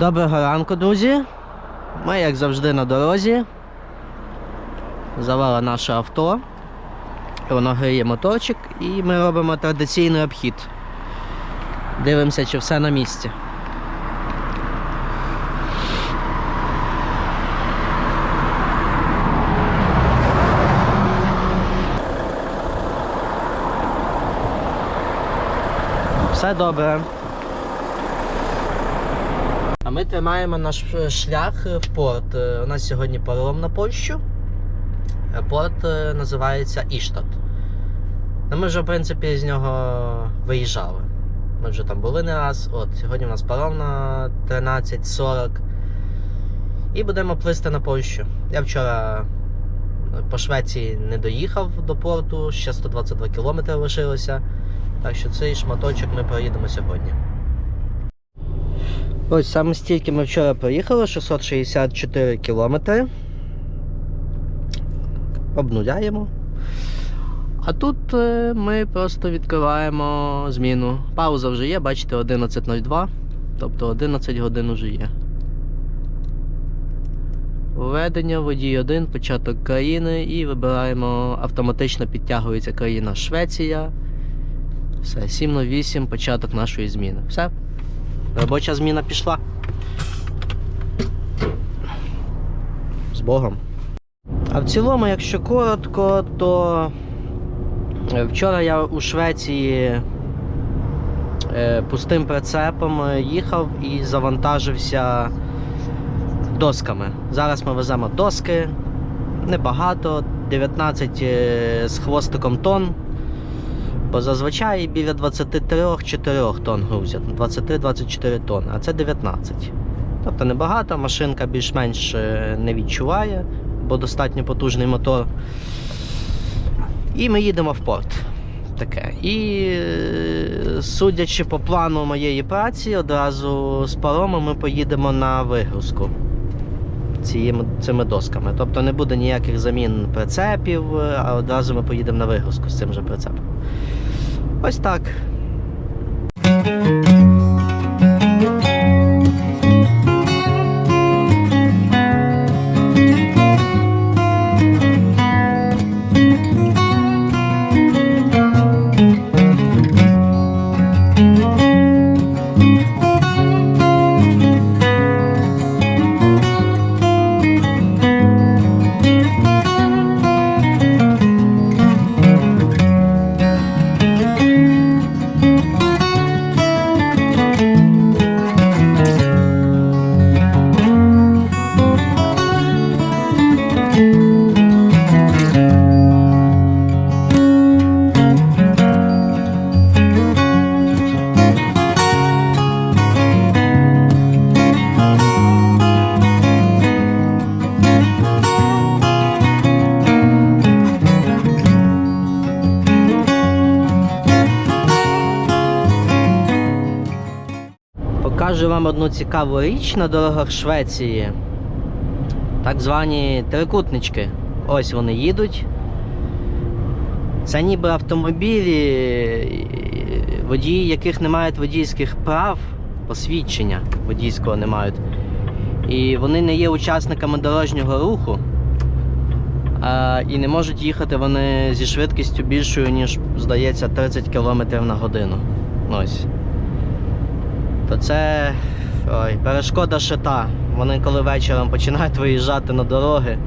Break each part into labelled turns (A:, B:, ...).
A: Доброго ранку, друзі. Ми, як завжди, на дорозі. Завели наше авто. Воно гріє моторчик і ми робимо традиційний обхід. Дивимося, чи все на місці. Все добре. Ми тримаємо наш е, шлях в порт. Е, У нас сьогодні паром на Польщу. Е, Порт е, називається Іштат. Ну, ми вже, в принципі, з нього виїжджали. Ми вже там були не раз. От, сьогодні у нас паром на 13.40. І будемо плисти на Польщу. Я вчора е, по Швеції не доїхав до порту, ще 122 кілометри лишилося. Так що цей шматочок ми проїдемо сьогодні. Ось саме стільки ми вчора проїхали, 664 кілометри. Обнуляємо. А тут е, ми просто відкриваємо зміну. Пауза вже є, бачите, 11.02. Тобто 11 годин вже є. Введення, водій 1, початок країни і вибираємо автоматично підтягується країна Швеція. Все, 7.08, початок нашої зміни. Все. Робоча зміна пішла. З Богом. А в цілому, якщо коротко, то е, вчора я у Швеції е, пустим прицепом е, їхав і завантажився досками. Зараз ми веземо доски небагато, 19 е, з хвостиком тонн. Бо зазвичай біля 23-4 тонн грузять, 23-24 тонни, а це 19. Тобто небагато, машинка більш-менш е, не відчуває, бо достатньо потужний мотор. І ми їдемо в порт. Таке. І е, судячи по плану моєї праці, одразу з парому ми поїдемо на вигрузку цими, цими досками. Тобто не буде ніяких замін прицепів, е, а одразу ми поїдемо на вигрузку з цим же прицепом. Ось так. Одну цікаву річ на дорогах Швеції. Так звані трикутнички. Ось вони їдуть. Це ніби автомобілі, водії, яких не мають водійських прав, посвідчення водійського не мають. І вони не є учасниками дорожнього руху. А, і не можуть їхати вони зі швидкістю більшою, ніж, здається, 30 км на годину. Ось то це ой, перешкода ще та. Вони коли вечором починають виїжджати на дороги,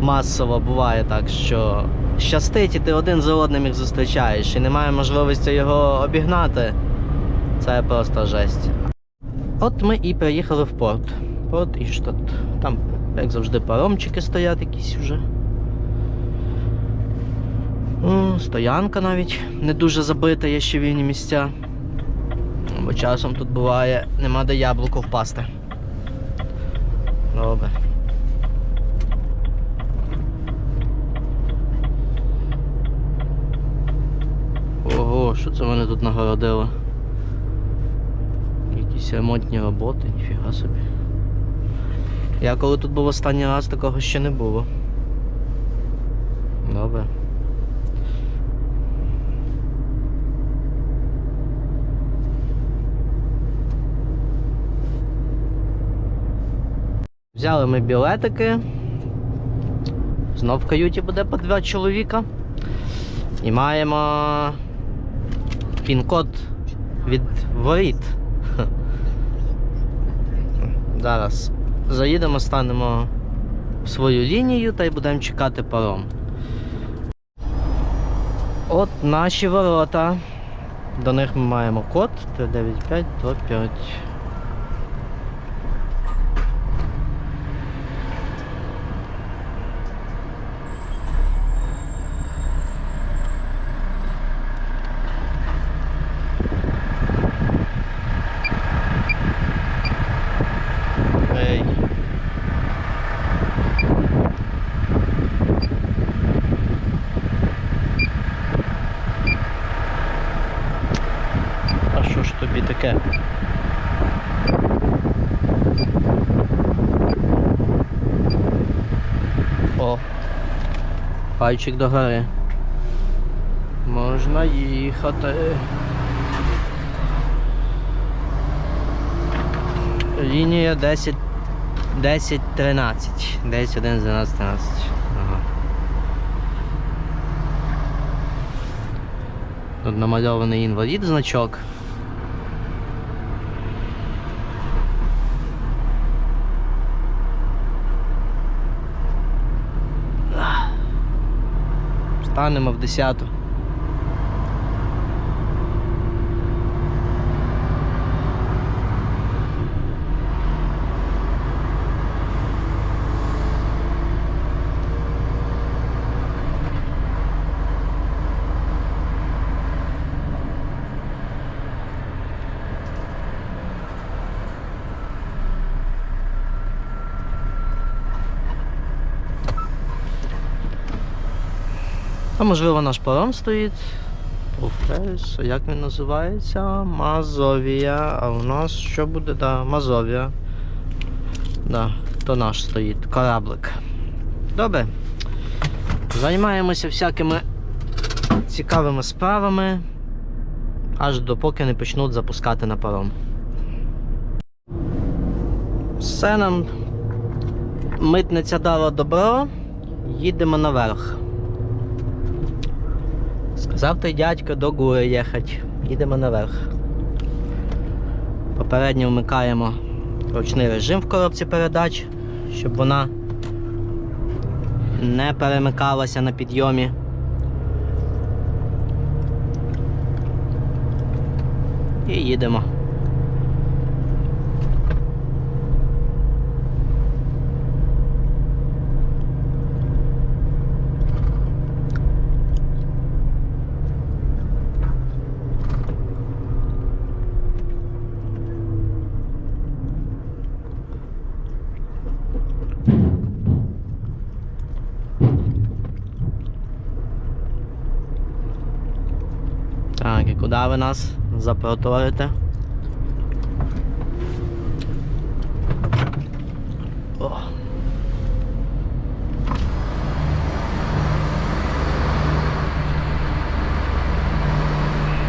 A: масово буває так, що щастить і ти один за одним їх зустрічаєш і немає можливості його обігнати. Це просто жесть. От ми і приїхали в порт. Порт і Іштат. Там, як завжди, паромчики стоять якісь вже. Стоянка навіть не дуже забита, є ще вільні місця. Бо часом тут буває, нема де яблуко впасти. Добре. Ого, що це вони тут нагородили? Якісь ремонтні роботи, ніфіга собі. Я коли тут був останній раз, такого ще не було. Добре. Взяли ми білетики. Знов в каюті буде по два чоловіка. І маємо пін-код від воріт. Зараз заїдемо, станемо в свою лінію та й будемо чекати паром. От наші ворота. До них ми маємо код 39525. Ей. А що ж тобі таке? О, пальчик до гори. Можна їхати. Лінія 10 10 13. 10 1 12 13. Ага. Тут намальований інвалід значок. Станемо в 10. А можливо наш паром стоїть. Профес, як він називається? Мазовія. А у нас що буде? Да, Мазовія. Да, то наш стоїть. Кораблик. Добре. Займаємося всякими цікавими справами. Аж допоки не почнуть запускати на паром. Все нам митниця дала добро. Їдемо наверх. Сказав дядька до гури їхати. Їдемо наверх. Попередньо вмикаємо ручний режим в коробці передач, щоб вона не перемикалася на підйомі. І їдемо. Так, і куди ви нас запроторите?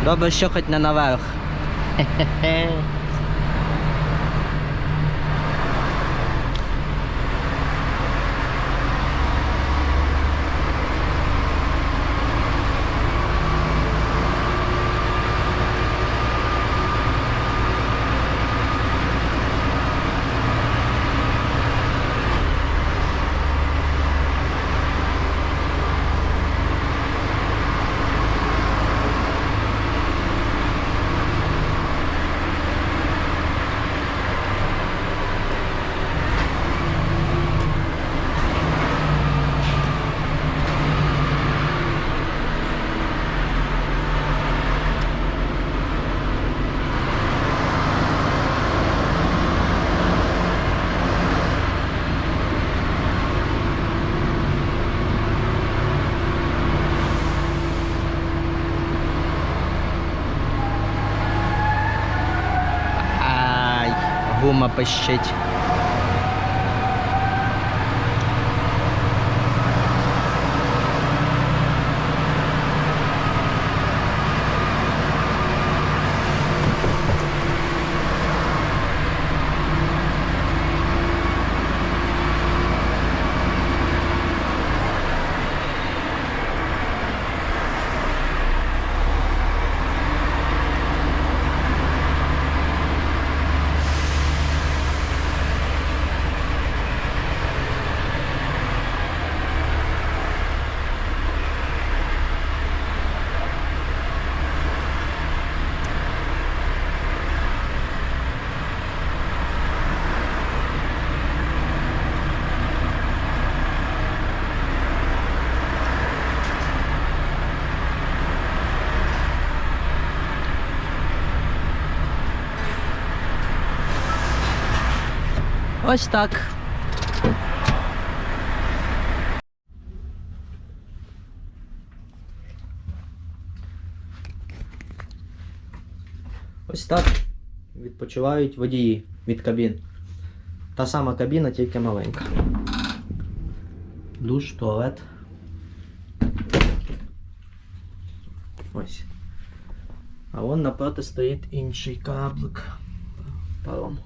A: Добре, що хоч не наверх. Хе-хе-хе. Пищить. Ось так. Ось так відпочивають водії від кабін. Та сама кабіна, тільки маленька. Душ, туалет. Ось. А вон напроти стоїть інший кораблик. Паром.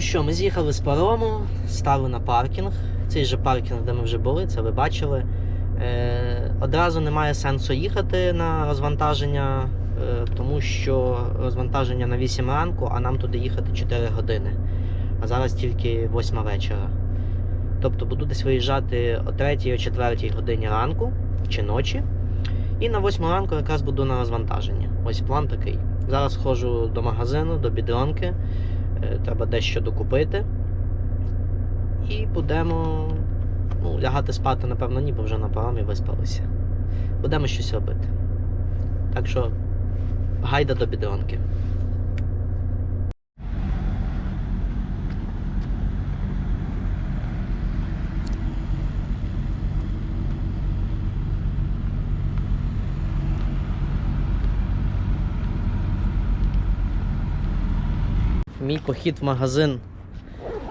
A: Ну що, ми з'їхали з парому, стали на паркінг. Цей же паркінг, де ми вже були, це ви бачили. Е, одразу немає сенсу їхати на розвантаження, е, тому що розвантаження на 8 ранку, а нам туди їхати 4 години. А зараз тільки 8 вечора. Тобто буду десь виїжджати о 3 о 4 годині ранку чи ночі. І на 8 ранку якраз буду на розвантаженні. Ось план такий. Зараз ходжу до магазину, до бідронки. Е, Треба дещо докупити. І будемо ну, лягати спати, напевно, ні, бо вже на паромі виспалися. Будемо щось робити. Так що гайда до бідронки. Мій похід в магазин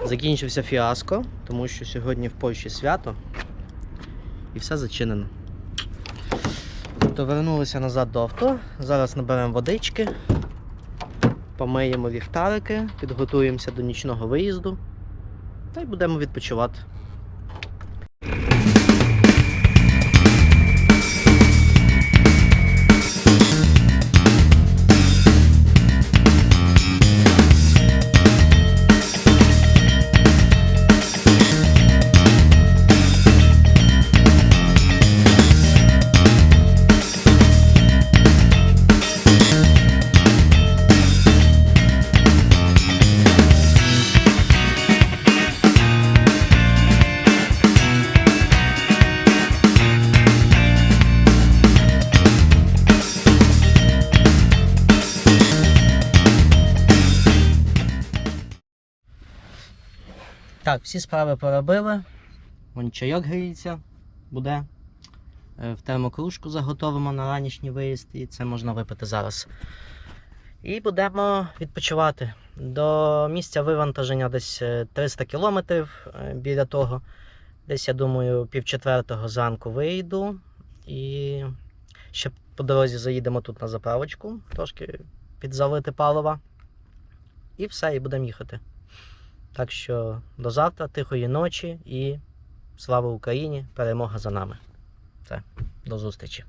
A: закінчився фіаско, тому що сьогодні в Польщі свято і все зачинено. То вернулися назад до авто. Зараз наберемо водички, помиємо ліхтарики, підготуємося до нічного виїзду та й будемо відпочивати. Всі справи поробили. Вон чайок гріється, буде. Е, В термокружку заготовимо на ранішній виїзд, і це можна випити зараз. І будемо відпочивати. До місця вивантаження десь е, 300 кілометрів е, біля того. Десь, я думаю, пів четвертого зранку вийду. І ще по дорозі заїдемо тут на заправочку, трошки підзалити палива. І все, і будемо їхати. Так що до завтра, тихої ночі і слава Україні! Перемога за нами. Все, до зустрічі.